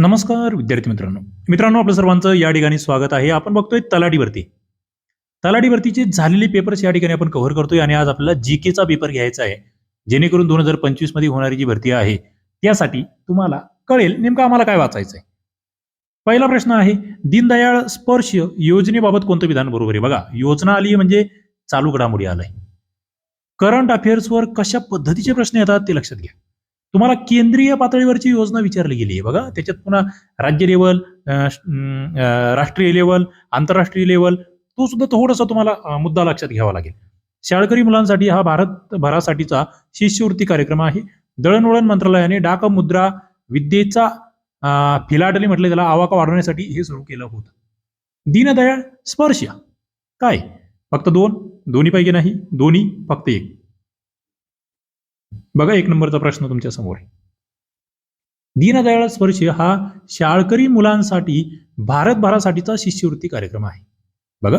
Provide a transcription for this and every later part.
नमस्कार विद्यार्थी मित्रांनो. मित्रांनो आपलं सर्वांचं या ठिकाणी स्वागत आहे. आपण बघतोय तलाठी भरती झालेले पेपर्स या ठिकाणी आपण कव्हर करतोय आणि आज आपल्याला जी केचा पेपर घ्यायचा आहे. जेणेकरून दोन हजार पंचवीसमध्ये होणारी जी भरती आहे त्यासाठी तुम्हाला कळेल नेमकं आम्हाला काय वाचायचं आहे. पहिला प्रश्न आहे दीनदयाळ स्पर्श योजनेबाबत कोणतं विधान बरोबर आहे? बघा योजना आली म्हणजे चालू घडामोडी आलाय. करंट अफेअर्सवर कशा पद्धतीचे प्रश्न येतात ते लक्षात घ्या. तुम्हाला केंद्रीय पातळीवरची योजना विचारली गेली आहे. बघा त्याच्यात पुन्हा राज्य लेवल राष्ट्रीय लेवल आंतरराष्ट्रीय लेवल तो सुद्धा थोडासा तुम्हाला मुद्दा लक्षात घ्यावा लागेल. शाळकरी मुलांसाठी हा भारतभरासाठीचा शिष्यवृत्ती कार्यक्रम आहे. दळणवळण मंत्रालयाने डाक मुद्रा विद्येचा फिलाटली म्हटलं त्याला आवाका वाढवण्यासाठी हे सुरू केलं होतं. दीनदयाळ स्पर्श काय? फक्त दोन? दोन्ही पैकी नाही? दोन्ही? फक्त एक. बघा एक नंबरचा प्रश्न तुमच्यासमोर. आहे दीनदयाळ स्पर्श हा शाळकरी मुलांसाठी भारतभरासाठीचा शिष्यवृत्ती कार्यक्रम आहे. बघा.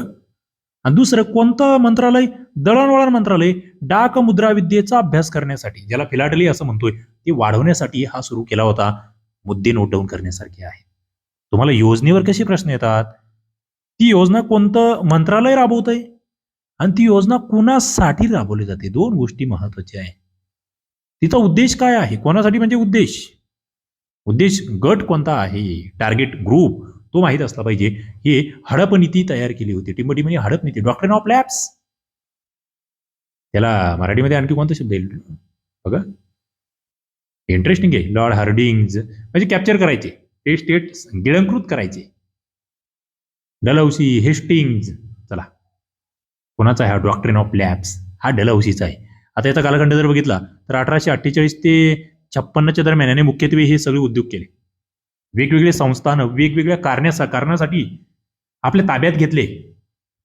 आणि दुसरं कोणतं मंत्रालय? दळणवळण मंत्रालय डाक मुद्रा विद्येचा अभ्यास करण्यासाठी ज्याला फिलाटली असं म्हणतोय ते वाढवण्यासाठी हा सुरू केला होता. मुद्दे नोट डाऊन करण्यासारखे आहे तुम्हाला योजनेवर कसे प्रश्न येतात? ती योजना कोणतं मंत्रालय राबवतंय? आणि ती योजना कुणासाठी राबवली जाते? दोन गोष्टी महत्त्वाच्या आहेत. तिचा उद्देश काय आहे? कोणासाठी म्हणजे उद्देश? उद्देश गट कोणता आहे? टार्गेट ग्रुप तो माहीत असला पाहिजे. हे हडप नीती तयार केली होती. टिंबटी म्हणजे हडप नीती. डॉक्टर ऑफ लॅब्स त्याला मराठीमध्ये आणखी कोणता शब्द येईल? बघा. इंटरेस्टिंग आहे. लॉर्ड हार्डिंग्ज म्हणजे कॅप्चर करायचे. ते स्टेट गिळंकृत करायचे. डलौसी हेस्टिंग्ज चला. कोणाचा आहे हा? डॉक्ट्रिन ऑफ लॅब्स हा डलौसीचा आहे. आता याचा कालखंड जर बघितला तर अठराशे अठ्ठेचाळीस ते छप्पन्नच्या दरम्यान याने मुख्यत्वे हे सगळे उद्योग केले. वेगवेगळे संस्थानं वेगवेगळ्या कारण्यासा कारणासाठी आपल्या ताब्यात घेतले.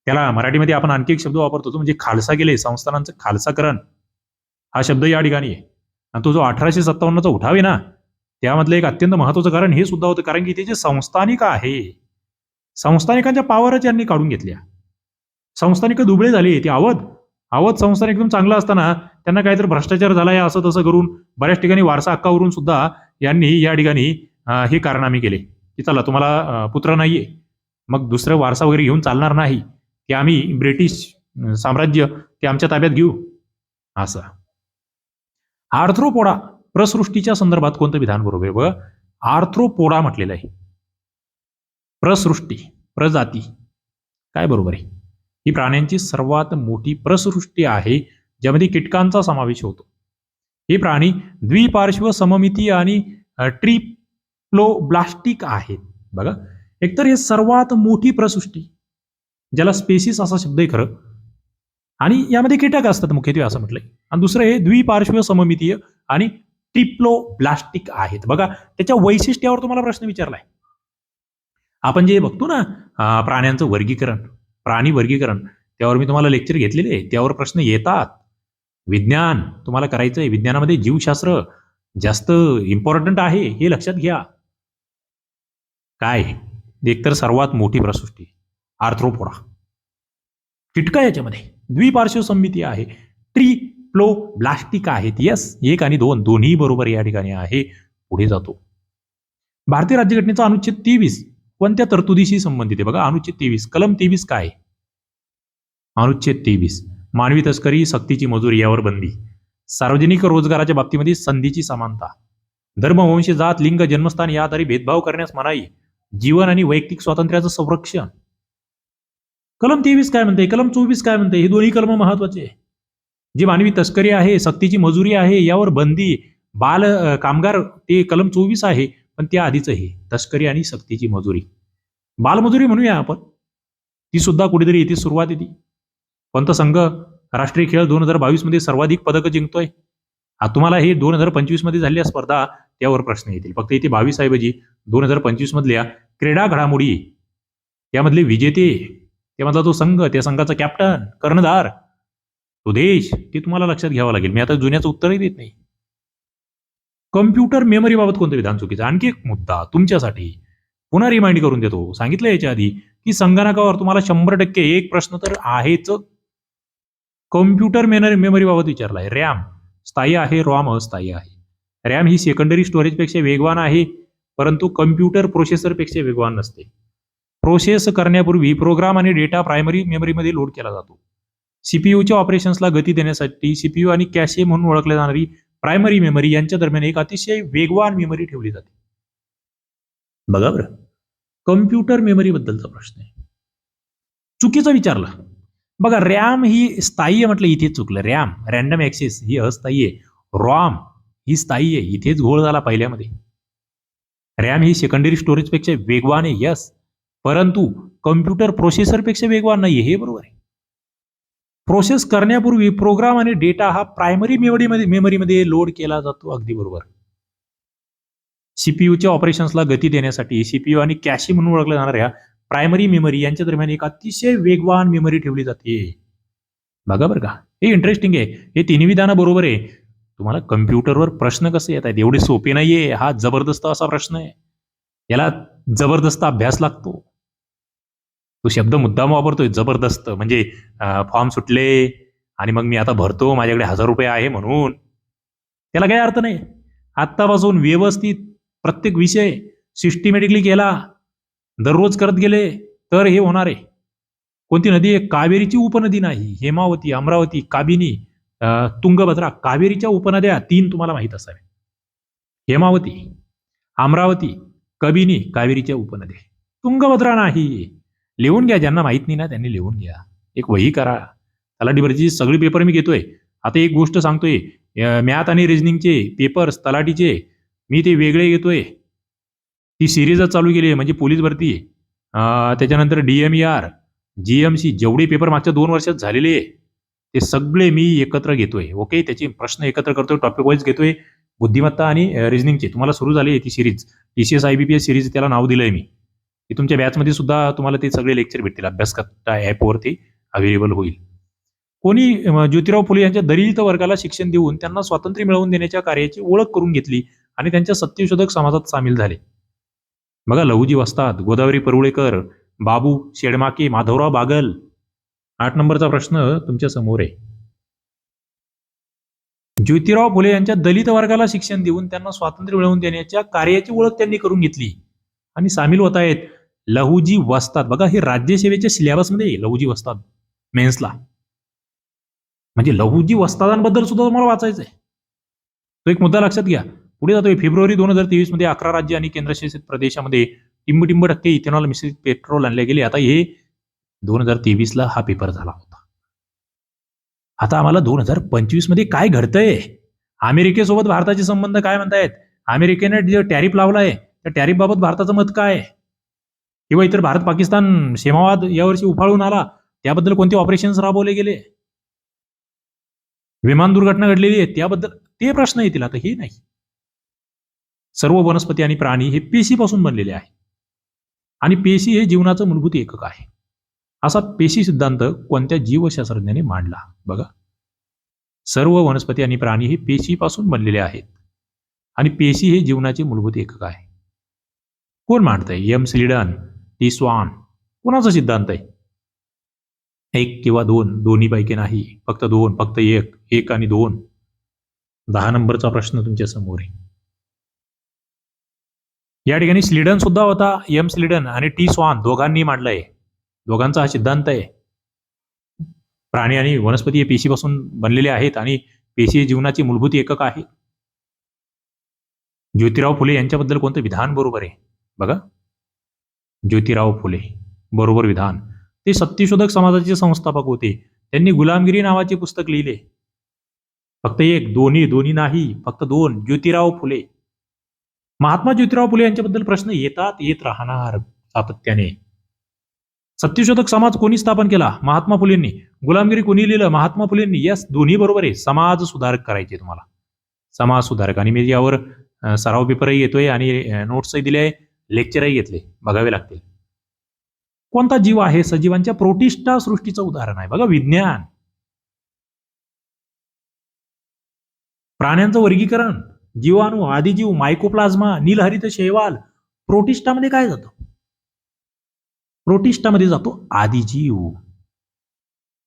त्याला मराठीमध्ये आपण आणखी एक शब्द वापरतो तो म्हणजे खालसा गेले संस्थानांचं खालसाकरण. हा शब्द या ठिकाणी आहे. आणि तो जो अठराशे सत्तावन्नचा उठाव आहे ना त्यामधलं एक अत्यंत महत्वाचं कारण हे सुद्धा होतं. कारण की ते जे संस्थानिक आहे संस्थानिकांच्या पावरच यांनी काढून घेतल्या. संस्थानिक दुबळे झाले ते अवध. अवध संसार एकदम चांगलं असताना त्यांना काहीतरी भ्रष्टाचार झालाय असं तसं करून बऱ्याच ठिकाणी वारसा हक्कावरून सुद्धा यांनी या ठिकाणी हे कारनामे केले की चला तुम्हाला पुत्र नाहीये. मग दुसरं वारसा वगैरे घेऊन चालणार नाही की आम्ही ब्रिटिश साम्राज्य ते आमच्या ताब्यात घेऊ? असं. आर्थ्रोपोडा प्रसृष्टीच्या संदर्भात कोणतं विधान बरोबर? आहे आर्थ्रोपोडा म्हटलेलं आहे. प्रसृष्टी प्रजाती काय बरोबर आहे? ही प्राण्यांची सर्वात मोठी प्रसृष्टी आहे ज्यामध्ये कीटकांचा समावेश होतो. हे प्राणी द्विपार्श्व सममिती आणि ट्रिप्लोब्लास्टिक आहेत. बघा एकतर हे सर्वात मोठी प्रसृष्टी ज्याला स्पेसिस असा शब्द आहे खरं आणि यामध्ये कीटक असतात मुख्यत्वे असं म्हटलंय. आणि दुसरं हे द्विपार्श्व सममितीय आणि ट्रिप्लोब्लास्टिक आहेत. बघा त्याच्या वैशिष्ट्यावर तुम्हाला प्रश्न विचारलाय. आपण जे बघतो ना प्राण्यांचं वर्गीकरण प्राणी वर्गीकरण. त्यावर मी तुम्हाला लेक्चर घेतलेले आहे. त्यावर प्रश्न येतात. विज्ञान तुम्हाला करायचं आहे. विज्ञानामध्ये जीवशास्त्र जास्त इम्पॉर्टंट आहे हे लक्षात घ्या. काय? एकतर सर्वात मोठी प्रसृष्टी आर्थ्रोपोडा. किटका याच्यामध्ये. द्विपार्श्व संमिती आहे. ट्री प्लो ब्लास्टिक आहेत. येस एक आणि दोन दोन्ही बरोबर या ठिकाणी आहे. पुढे जातो. भारतीय राज्यघटनेचा अनुच्छेद तेवीस कोणत्या तरतुदीशी संबंधित आहे? बघा अनुच्छेद तेवीस. कलम तेवीस काय? अनुच्छेद तेवीस. मानवी तस्करी सक्तीची मजुरी यावर बंदी. सार्वजनिक रोजगाराच्या बाबतीमध्ये संधीची समानता. धर्म वंश जात लिंग जन्मस्थान या आधारे भेदभाव करण्यास मनाई. जीवन आणि वैयक्तिक स्वातंत्र्याचं संरक्षण. कलम तेवीस काय म्हणते कलम चोवीस काय म्हणते हे दोन्ही कलम महत्त्वाचे जे मानवी तस्करी आहे सक्तीची मजुरी आहे यावर बंदी. बाल कामगार ते कलम चोवीस आहे. पण त्या आधीच हे तस्करी आणि सक्तीची मजुरी. बालमजुरी म्हणूया आपण. ती सुद्धा कुठेतरी येते सुरुवात येते. पंत संघ राष्ट्रीय खेळ दोन हजार बावीसमध्ये सर्वाधिक पदकं जिंकतोय? हा तुम्हाला हे दोन हजार पंचवीसमध्ये झालेल्या स्पर्धा त्यावर प्रश्न येतील. फक्त इथे बावीस ऐवजी दोन हजार पंचवीस मधल्या क्रीडा घडामोडी. त्यामधले विजेते त्यामधला तो संघ त्या संघाचा कॅप्टन कर्णधार तो देश ते तुम्हाला लक्षात घ्यावं लागेल. मी आता जुन्याचं उत्तरही देत नाही. कम्प्युटर मेमरीबाबत कोणतं विधान चुकीचं? आणखी एक मुद्दा तुमच्यासाठी. पुन्हा रिमाइंड करून देतो. सांगितलं याच्या आधी की संगणकावर तुम्हाला शंभर टक्के एक प्रश्न तर आहेच. कम्प्युटर मेमरी मेमरीबाबत विचारलाय. रॅम. स्थायी आहे रॉम अस्थायी आहे. रॅम ही सेकंडरी स्टोरेजपेक्षा वेगवान आहे परंतु कम्प्युटर प्रोसेसरपेक्षा वेगवान नसते. प्रोसेस करण्यापूर्वी प्रोग्राम आणि डेटा प्रायमरी मेमरीमध्ये लोड केला जातो. सीपीयूच्या ऑपरेशन्सला गती देण्यासाठी सीपीयू आणि कॅशे म्हणून ओळखल्या जाणारी प्रायमरी मेमरी यांच्या दरम्यान एक अतिशय वेगवान मेमरी ठेवली जाते. बघा बरं. कम्प्युटर मेमरी बद्दलचा प्रश्न आहे. चुकीचा विचारला. बघा रॅम ही स्थायी आहे म्हटलं इथेच चुकलं. रॅम रॅन्डम ऍक्सेस ही अस्थायी आहे. रॉम ही स्थायी आहे. इथेच घोळ झाला पहिल्यामध्ये. रॅम ही सेकंडरी स्टोरेजपेक्षा वेगवान आहे यस परंतु कम्प्युटर प्रोसेसरपेक्षा वेगवान नाही हे बरोबर आहे. प्रोसेस करण्यापूर्वी प्रोग्राम आणि डेटा हा प्रायमरी मेमरीमध्ये मेमरीमध्ये लोड केला जातो अगदी बरोबर. सीपीयूच्या ऑपरेशन्सला गती देण्यासाठी सीपीयू आणि कॅशी म्हणून ओळखल्या जाणाऱ्या प्रायमरी मेमरी यांच्या दरम्यान एक अतिशय वेगवान मेमरी ठेवली जाते. बघा बरं का. हे इंटरेस्टिंग आहे. हे तिन्ही विधानं बरोबर आहे. तुम्हाला कम्प्युटरवर प्रश्न कसे येत आहेत? एवढे सोपे नाहीये. हा जबरदस्त असा प्रश्न आहे. याला जबरदस्त अभ्यास लागतो. तो शब्द मुद्दाम वापरतोय जबरदस्त. म्हणजे फॉर्म सुटले आणि मग मी आता भरतो माझ्याकडे हजार रुपये आहे म्हणून. त्याला काही अर्थ नाही. आत्तापासून व्यवस्थित प्रत्येक विषय सिस्टमॅटिकली केला. दररोज करत गेले तर हे होणार आहे. कोणती नदी आहे? कावेरीची उपनदी नाही. हेमावती अमरावती काबिनी तुंगभद्रा. कावेरीच्या उपनद्या तीन तुम्हाला माहीत असाव्या हेमावती अमरावती कबिनी कावेरीच्या उपनद्या. तुंगभद्रा नाही. लिहून घ्या ज्यांना माहीत नाही ना त्यांनी लिहून घ्या. एक वही करा. तलाठी भरतीची सगळी पेपर मी घेतोय आता एक गोष्ट सांगतोय. मॅथ आणि रिजनिंगचे पेपर्स तलाठीचे मी ते वेगळे घेतोय. ती सिरीजच चालू केली आहे म्हणजे पोलीस भरती त्याच्यानंतर D M E R G M C जेवढे पेपर मागच्या दोन वर्षात झालेले आहे ते सगळे मी एकत्र घेतोय. ओके त्याचे प्रश्न एकत्र करतोय टॉपिक वाईज घेतोय. बुद्धिमत्ता आणि रिजनिंगचे तुम्हाला सुरू झाली आहे ती series T C S I B P S series त्याला नाव दिलंय मी. की तुमच्या बॅचमध्ये सुद्धा तुम्हाला ते सगळे लेक्चर भेटतील. अभ्यासकट्टा ॲपवरती अवेलेबल होईल. कोणी ज्योतिराव फुले यांच्या दलित वर्गाला शिक्षण देऊन त्यांना स्वातंत्र्य मिळवून देण्याच्या कार्याची ओळख करून घेतली आणि त्यांच्या सत्यशोधक समाजात सामील झाले. बघा लहुजी वस्ताद गोदावरी परुळेकर बाबू शेडमाके माधवराव बागल. आठ नंबरचा प्रश्न तुमच्यासमोर आहे. ज्योतिराव फुले यांच्या दलित वर्गाला शिक्षण देऊन त्यांना स्वातंत्र्य मिळवून देण्याच्या कार्याची ओळख त्यांनी करून घेतली. आणि सामील होत आहेत. लहुजी वस्तात बघा हे राज्यसेवेच्या सिलेबसमध्ये आहे, लहुजी वस्तात मेन्सला म्हणजे लहुजी वस्तादांबद्दल सुद्धा तुम्हाला वाचायचं आहे. तो एक मुद्दा लक्षात घ्या. पुढे जातोय फेब्रुवारी दोन हजार तेवीसमध्ये अकरा राज्य आणि केंद्रशासित प्रदेशामध्ये टिंबटिंब टक्के इथेनॉल मिश्रित पेट्रोल आणले गेले. आता हे दोन हजार तेवीस ला हा पेपर झाला होता. आता आम्हाला दोन हजार पंचवीसमध्ये काय घडतंय? अमेरिकेसोबत भारताचे संबंध काय म्हणतायत? अमेरिकेने जे टॅरिफ लावला आहे त्या टॅरिफ बाबत भारताचं मत काय? आहे? किंवा इतर भारत पाकिस्तान सीमावाद यावर्षी उफाळून आला त्याबद्दल कोणते ऑपरेशन्स राबवले गेले? विमान दुर्घटना घडलेली आहे त्याबद्दल ते प्रश्न येतील. आता हे नाही. सर्व वनस्पती आणि प्राणी हे पेशीपासून बनलेले आहे. आणि पेशी हे जीवनाचं मूलभूत एकक आहे. असा पेशी सिद्धांत कोणत्या जीवशास्त्रज्ञाने मांडला? बघा. सर्व वनस्पती आणि प्राणी हे पेशीपासून बनलेले आहेत. आणि पेशी हे जीवनाचे मूलभूत एकक आहे. कोण मांडतंय? एम. स्लिडन टी स्वान. कोणाचा सिद्धांत आहे? एक किंवा दोन दोन्ही पैकी नाही. फक्त दोन फक्त एक एक आणि दोन. दहा नंबरचा प्रश्न तुमच्यासमोर आहे. या ठिकाणी स्लिडन सुद्धा होता एम स्लिडन आणि टी स्वान दोघांनी मांडलाय. दोघांचा हा सिद्धांत आहे. प्राणी आणि वनस्पती हे पेशीपासून बनलेले आहेत आणि पेशी जीवनाची मूलभूत एकक आहे ज्योतिराव फुले यांच्याबद्दल कोणतं विधान बरोबर आहे? बघा. ज्योतिराव फुले. बरोबर विधान. ते सत्यशोधक समाजाचे संस्थापक होते. त्यांनी गुलामगिरी नावाचे पुस्तक लिहिले. फक्त एक दोन्ही दोन्ही नाही फक्त दोन ज्योतिराव फुले. महात्मा ज्योतिराव फुले यांच्याबद्दल प्रश्न येतात येत राहणार सातत्याने. सत्यशोधक समाज कोणी स्थापन केला? महात्मा फुलेंनी. गुलामगिरी कोणी लिहिलं? महात्मा फुलेंनी. यस दोन्ही बरोबर आहे. समाज सुधारक करायचे तुम्हाला. समाज सुधारक. आणि मी यावर सराव पेपरही येतोय आणि नोट्सही दिले आहे. लेक्चरही घेतले बघावे लागतील. कोणता जीव आहे? सजीवांच्या प्रोटिष्ठा सृष्टीचं उदाहरण आहे. बघा विज्ञान. प्राण्यांचं वर्गीकरण. जीवाणू आदिजीव मायकोप्लाझ्मा नीलहरित शैवाल. प्रोटिष्ठामध्ये काय जातं? प्रोटिष्ठामध्ये जातो आदिजीव.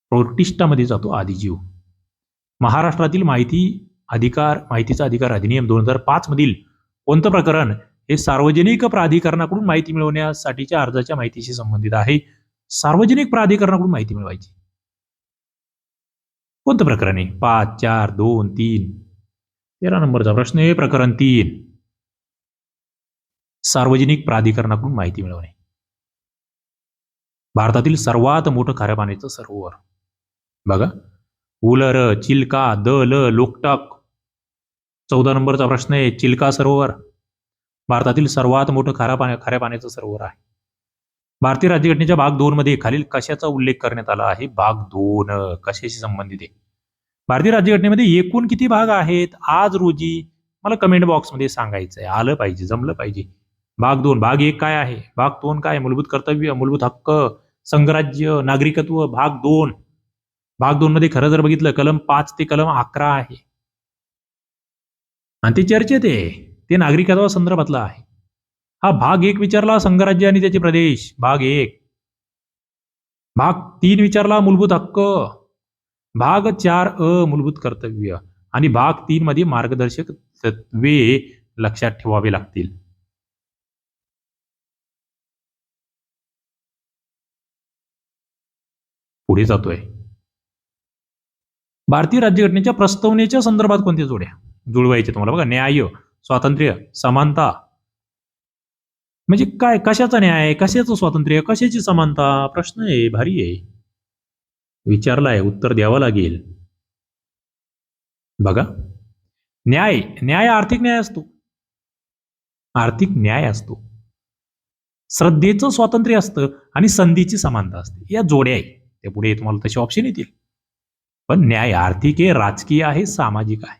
प्रोटिष्ठामध्ये जातो आदिजीव. महाराष्ट्रातील माहिती अधिकार माहितीचा अधिकार अधिनियम दोन हजार पाच मधील कोणतं प्रकरण? हे सार्वजनिक प्राधिकरणाकडून माहिती मिळवण्यासाठीच्या अर्जाच्या माहितीशी संबंधित आहे. सार्वजनिक प्राधिकरणाकडून माहिती मिळवायची. कोणतं प्रकरण? आहे पाच चार दोन तीन. तेरा नंबरचा प्रश्न आहे. प्रकरण तीन. सार्वजनिक प्राधिकरणाकडून माहिती मिळवणे. भारतातील सर्वात मोठं खाऱ्या पाण्याचं सरोवर. बघा. उलर चिल्का दल लोकटक. चौदा नंबरचा प्रश्न आहे. चिल्का सरोवर. भारतातील सर्वात मोठं खारा पाण्या खाऱ्या पाण्याचं सरोवर आहे. भारतीय राज्यघटनेच्या भाग दोन मध्ये खालील कशाचा उल्लेख करण्यात आला आहे? भाग दोन कशाशी संबंधित आहे? भारतीय राज्यघटनेमध्ये एकूण किती भाग आहेत? आज रोजी मला कमेंट बॉक्समध्ये सांगायचं आहे आलं पाहिजे जमलं पाहिजे. भाग दोन भाग एक काय आहे? भाग दोन काय? मूलभूत कर्तव्य मूलभूत हक्क संघराज्य नागरिकत्व भाग दोन. भाग दोन मध्ये खरं जर बघितलं कलम पाच ते कलम अकरा आहे. आणि ते चर्चेत आहे. ते नागरिकत्वा संदर्भातला आहे. हा भाग एक विचारला संघराज्य आणि त्याचे प्रदेश. भाग एक. भाग तीन विचारला मूलभूत हक्क. भाग चार अ मूलभूत कर्तव्य. आणि भाग तीन मध्ये मार्गदर्शक तत्वे लक्षात ठेवावे लागतील. पुढे जातोय. भारतीय राज्यघटनेच्या प्रस्तावनेच्या संदर्भात कोणत्या जोड्या? जुळवायचे तुम्हाला बघा. न्याय स्वातंत्र्य समानता. म्हणजे काय कशाचा न्याय कशाचं स्वातंत्र्य कशाची समानता? प्रश्न आहे भारी आहे. विचारलाय आहे उत्तर द्यावं लागेल. बघा. न्याय न्याय आर्थिक न्याय असतो. आर्थिक न्याय असतो. श्रद्धेचं स्वातंत्र्य असतं आणि संधीची समानता असते. या जोड्या आहे त्या पुढे तुम्हाला तसे ऑप्शन येतील. पण न्याय आर्थिक आहे राजकीय आहे सामाजिक आहे.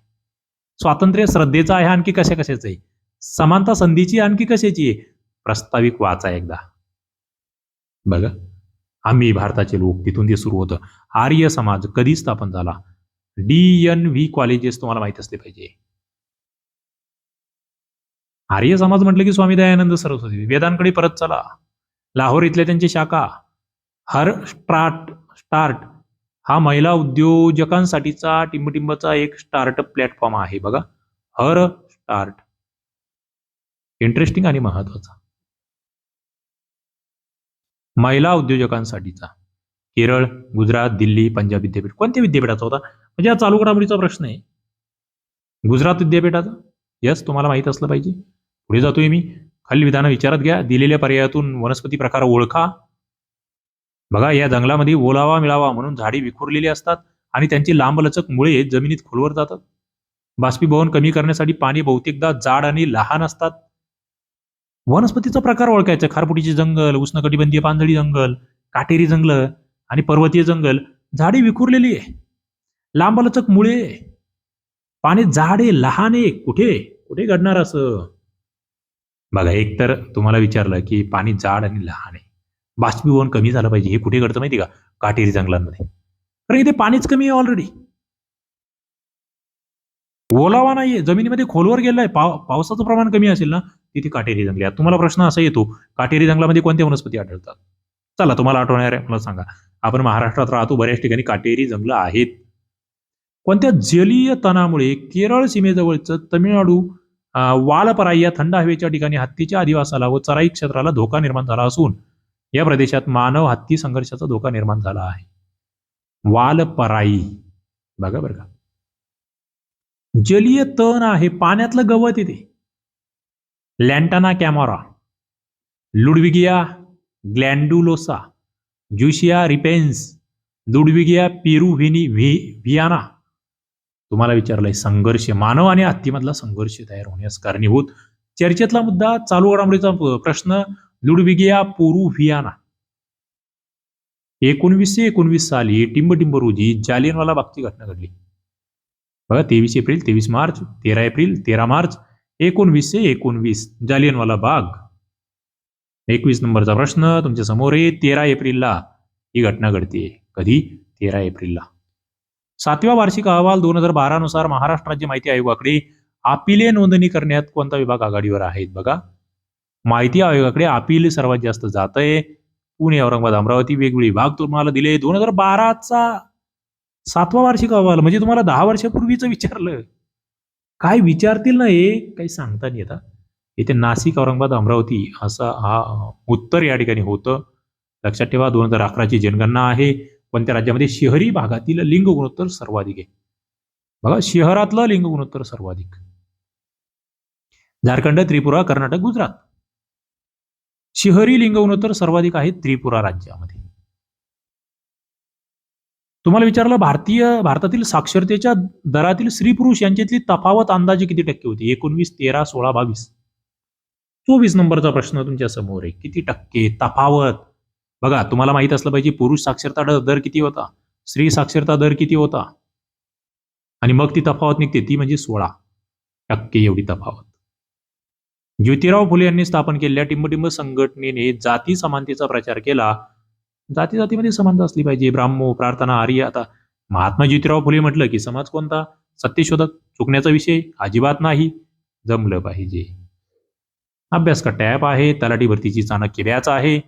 स्वातंत्र्य श्रद्धेचं आहे आणखी कशा कशाचं आहे? समानता संधीची आणखी कशाची आहे? प्रस्ताविक वाचा एकदा. बघा आम्ही भारताचे लोक तिथून ते सुरू होतं. आर्य समाज कधी स्थापन झाला? डी एन व्ही कॉलेजेस तुम्हाला माहीत असले पाहिजे. आर्य समाज म्हटलं की स्वामी दयानंद सरस्वती वेदांकडे परत चला. लाहोर इथल्या त्यांची शाखा. हर स्टार्ट स्टार्ट हा महिला उद्योजकांसाठीचा टिंबटिंबचा एक स्टार्टअप प्लॅटफॉर्म आहे बघा. हर स्टार्ट इंटरेस्टिंग आणि महत्त्वाचा. महिला उद्योजकांसाठीचा. केरळ गुजरात दिल्ली पंजाब विद्यापीठ. कोणत्या विद्यापीठाचा होता? म्हणजे हा चालू घडामोडीचा प्रश्न आहे. गुजरात विद्यापीठाचा? यस तुम्हाला माहीत असलं पाहिजे. पुढे जातोय मी. खाली विधानं विचारात घ्या. दिलेल्या पर्यायातून वनस्पती प्रकार ओळखा. बघा या जंगलामध्ये ओलावा मिळावा म्हणून झाडी विखुरलेली असतात आणि त्यांची लांबलचक मुळे जमिनीत खोलवर जातात. बाष्पीभवन कमी करण्यासाठी पाणी बहुतेकदा जाड आणि लहान असतात. वनस्पतीचा प्रकार ओळखायचा. खारपुटीचे जंगल उष्णकटिबंधीय पानझडी जंगल काटेरी जंगल आणि पर्वतीय जंगल. झाडी विखुरलेली आहे. लांबलचक मुळे. पाणी जाड आहे लहान आहे. कुठे? कुठे घडणार असं? बघा एक तर तुम्हाला विचारलं की पाणी जाड आणि लहान आहे. बाष्पीभवन कमी झालं पाहिजे. हे कुठे घडतं माहिती का? काटेरी जंगलांमध्ये. कारण इथे पाणीच कमी आहे ऑलरेडी ओलावा नाहीये. जमिनीमध्ये खोलवर गेलाय. पाव पावसाचं प्रमाण कमी असेल ना तिथे काटेरी जंगले आहेत तुम्हाला प्रश्न असा येतो काटेरी जंगलामध्ये कोणत्या वनस्पती आढळतात? चला तुम्हाला आठवणार आहे मला सांगा. आपण महाराष्ट्रात राहतो बऱ्याच ठिकाणी काटेरी जंगलं आहेत. कोणत्या जलीय तणामुळे केरळ सीमेजवळचं तमिळनाडू अं, वालपराई या थंड हवेच्या ठिकाणी हत्तीच्या अधिवासाला व चराई क्षेत्राला धोका निर्माण झाला असून या प्रदेशात मानव हत्ती संघर्षाचा धोका निर्माण झाला आहे. वालपराई. बघा बरं का. जलीय तण आहे पाण्यातलं गवत येते Lantana camara. Ludwigia glandulosa Jussiaea repens. Ludwigia peruviana. तुम्हाला विचारलंय संघर्ष मानव आणि हत्तीमधला संघर्ष तयार होण्यास कारणीभूत. चर्चेतला मुद्दा चालू घडामोडीचा प्रश्न. लुडविगिया पोरुव्हियाना एकोणवीसशे एकोणवीस साली टिंबटिंब रोजी जालियनवाला बागची घटना घडली. बघा तेवीस एप्रिल तेवीस मार्च तेरा एप्रिल तेरा मार्च एकोणवीसशे एकोणवीस जालियनवाला बाग. एकवीस नंबरचा प्रश्न तुमच्यासमोर आहे तेरा एप्रिलला ही घटना घडते कधी? तेरा एप्रिलला. सातव्या वार्षिक अहवाल दोन हजार बारा नुसार महाराष्ट्र राज्य माहिती आयोगाकडे अपिले नोंदणी करण्यात कोणता विभाग आघाडीवर आहेत? बघा माहिती आयोगाकडे अपील सर्वात जास्त जात आहे पुणे औरंगाबाद अमरावती वेगवेगळी भाग तुम्हाला दिले. दोन हजार बाराचा सातवा वार्षिक अहवाल म्हणजे तुम्हाला दहा वर्षापूर्वीच विचारलं. काय विचारतील ना हे? काही सांगता नाही येतात इथे नाशिक औरंगाबाद अमरावती असा हा उत्तर या ठिकाणी होतं. लक्षात ठेवा दोन हजार अकराची जनगणना आहे. पण त्या राज्यामध्ये शहरी भागातील लिंग गुणोत्तर सर्वाधिक आहे. बघा शहरातलं लिंग गुणोत्तर सर्वाधिक. झारखंड त्रिपुरा कर्नाटक गुजरात. शहरी लिंगवणोत्तर सर्वाधिक आहे त्रिपुरा राज्यामध्ये. तुम्हाला विचारलं भारतीय भारतातील साक्षरतेच्या दरातील स्त्री पुरुष यांच्यातली तफावत अंदाजे किती टक्के होती? एकोणवीस तेरा सोळा बावीस. चोवीस नंबरचा प्रश्न तुमच्यासमोर आहे. किती टक्के तफावत? बघा तुम्हाला माहीत असलं पाहिजे पुरुष साक्षरता दर- दर किती होता? स्त्री साक्षरता दर किती होता? आणि मग ती तफावत निघते ती म्हणजे सोळा टक्के एवढी तफावत. ज्योतिराव फुले यांनी स्थापन केलेल्या टिंबटिंब संघटनेने जाती समानतेचा प्रचार केला. जाती जातीमध्ये समानता असली पाहिजे. ब्राह्मो प्रार्थना आर्य. आता महात्मा ज्योतिराव फुले म्हटलं की समाज कोणता? सत्यशोधक. चुकण्याचा विषय अजिबात नाही. जमलं पाहिजे. अभ्यास का टॅप आहे. तलाठी भरतीची चाणक्य बॅच आहे.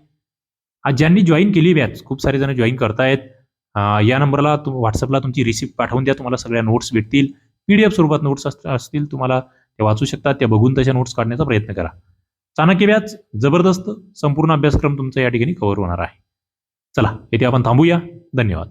आज ज्यांनी जॉईन केली बॅच खूप सारे जण जॉईन करतायत. या नंबरला तुम व्हॉट्सअपला तुमची रिसिप्ट पाठवून द्या. तुम्हाला सगळ्या नोट्स भेटतील. पीडीएफ स्वरूपात नोट्स असतील तुम्हाला. त्या वाचू शकता त्या बघून तशा नोट्स काढण्याचा प्रयत्न करा. चाणक्य व्याज जबरदस्त संपूर्ण अभ्यासक्रम तुमचा या ठिकाणी कव्हर होणार आहे. चला येथे आपण थांबूया. धन्यवाद.